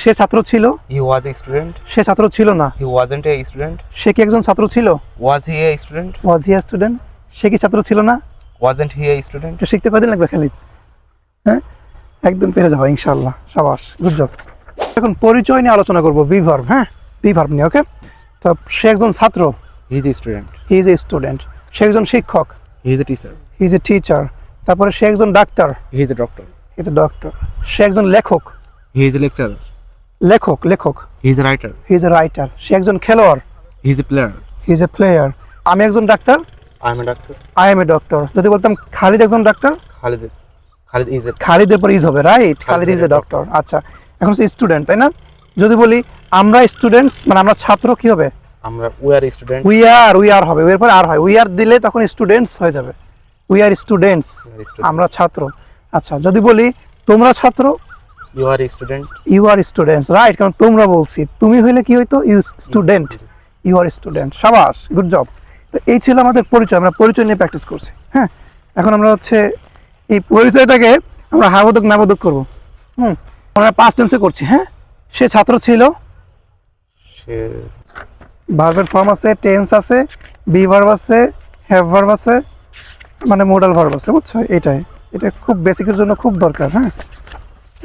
সে ছাত্র ছিল? হি ওয়াজ এ স্টুডেন্ট সে ছাত্র ছিল না। হি wasn't এ স্টুডেন্ট সে কি একজন ছাত্র ছিল? ওয়াজ হি a student was he A student সে কি ছাত্র ছিল না? Wasn't হি এ স্টুডেন্ট এটা শিখতে কদিন লাগবে খালিদ হ্যাঁ? একদম পেরে যাব ইনশাল্লাহ সাবাস গুড জব এখন পরিচয় নিয়ে আলোচনা করব ভিভার্ব হ্যাঁ? ভিভার্ব নিয়ে ওকে তো সে একজন ছাত্র। He is a student. He is a student সে একজন শিক্ষক। He is a teacher. He is a teacher তারপরে সে একজন ডাক্তার He is a doctor. He is a doctor সে একজন লেখক। He is a lecturer. লেখক লেখক। Is a writer. He is a writer সে একজন খেলোয়াড়। He is a player. He is a player আমি একজন ডাক্তার? I am a doctor. I am a doctor যদি বলতাম খালিদ একজন ডাক্তার? Khalid. Khalid is a খালিদের পর ইজ হবে right Khalid is a doctor আচ্ছা এখন সে স্টুডেন্ট তাই না? যদি বলি আমরা স্টুডেন্টস মানে আমরা ছাত্র কি হবে? আমরা are a student. We are we are হবে। এর পর আর হয়। উই আর দিলে তখন স্টুডেন্টস হয়ে যাবে। We are students. আমরা ছাত্র। আচ্ছা যদি বলি তোমরা ছাত্র You are a student. You are students right কারণ তোমরা বলছি তুমি হইলে কি হইতো? You student you are student সাবাস গুড জব তো এই ছিল আমাদের পরিচয় আমরা পরিচয় নিয়ে প্র্যাকটিস করছি হ্যাঁ? এখন আমরা হচ্ছে এই পরিচয়টাকে আমরা করব। হুম আমরা পাঁচ টেন্সে করছি হ্যাঁ? সে ছাত্র ছিল? সে ভার্বের ফর্ম আছে টেন্স আছে বি ভার্ব আছে হ্যাভ ভার্ব আছে মানে মোডাল ভার্ব আছে বুঝছ? এটাই। এটা খুব বেসিকের জন্য খুব দরকার হ্যাঁ?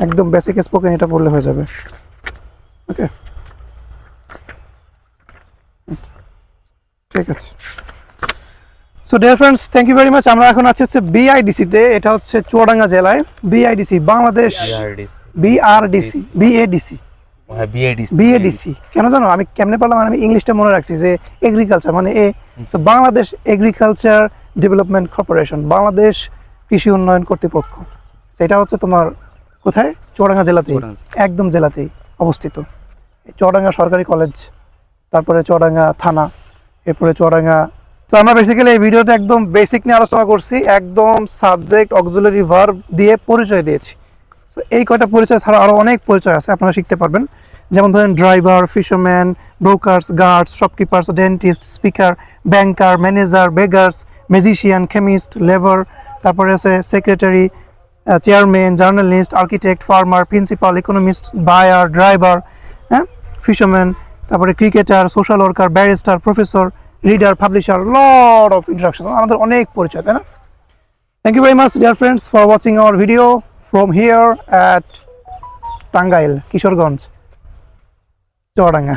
একদম বেসিক স্পোকেন এটা পড়লে হয়ে যাবে। ওকে ঠিক আছে। So dear friends thank you very much আমরা এখন আছি হচ্ছে বিআইডিসিতে এটা হচ্ছে চুয়াডাঙ্গা জেলায়। B I D C Bangladesh B R D C B A D C B A D C কেন জানো? আমি কেমনে পারলাম? মানে আমি ইংলিশটা মনে রাখছি যে এগ্রিকালচার মানে এ Bangladesh agriculture development corporation Bangladesh কৃষি উন্নয়ন কর্তৃপক্ষ। সেটা হচ্ছে তোমার কোথায়? চুয়াডাঙ্গা জেলাতেই একদম জেলাতেই অবস্থিত। চুয়াডাঙ্গা সরকারি কলেজ তারপরে চুয়াডাঙ্গা থানা এরপরে চুয়াডাঙ্গা। তো আমরা বেসিক্যালি এই ভিডিওতে একদম বেসিক নিয়ে আলোচনা করছি একদম সাবজেক্ট অক্সিলারি ভার্ব দিয়ে পরিচয় দিয়েছি। তো এই কয়টা পরিচয় ছাড়া আরও অনেক পরিচয় আছে আপনারা শিখতে পারবেন। যেমন ধরেন driver fisherman brokers guards shopkeepers dentist speaker banker manager beggars magician chemist labour তারপরে আছে secretary chairman journalist architect farmer principal economist buyer driver হ্যাঁ ফিশারম্যান তারপরে cricketer social worker barrister professor reader publisher lot of introduction আমাদের অনেক পরিচয় তাই না Thank you very much, dear friends, for watching our video from here at Tangail Kishoreganj Choranga.